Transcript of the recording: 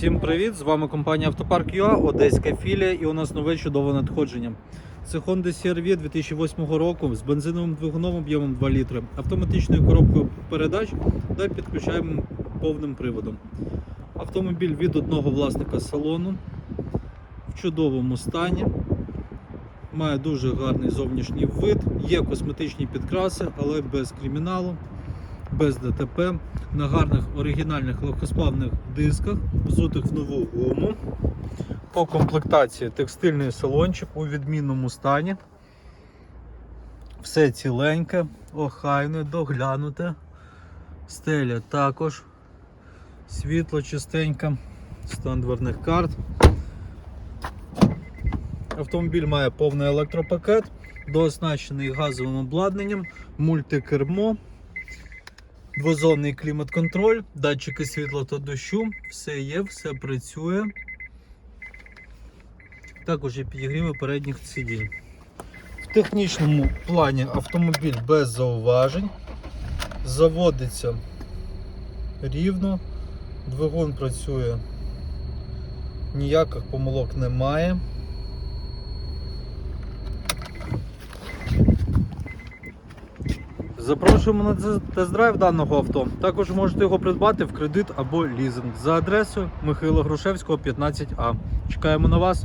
Всім привіт! З вами компанія Автопарк ЮА, Одеська філія, і у нас нове чудове надходження. Це Honda CR-V 2008 року з бензиновим двигуном об'ємом 2 літри, автоматичною коробкою передач та підключаємо повним приводом. Автомобіль від одного власника салону в чудовому стані. Має дуже гарний зовнішній вид, є косметичні підкраси, але без криміналу, без ДТП, на гарних оригінальних легкосплавних дисках, взутих в нову гуму. По комплектації текстильний салончик у відмінному стані. Все ціленьке, охайне, доглянуте. Стеля також. Світло чистеньке, стан дверних карт. Автомобіль має повний електропакет, дооснащений газовим обладнанням, мультикермо, двозонний клімат-контроль, датчики світла та дощу, все є, все працює. Також є підігріви передніх сидінь. В технічному плані автомобіль без зауважень. Заводиться рівно, двигун працює, ніяких помилок немає. Запрошуємо на тест- тест-драйв даного авто. Також можете його придбати в кредит або лізинг за адресою Михайла Грушевського, 15А. Чекаємо на вас.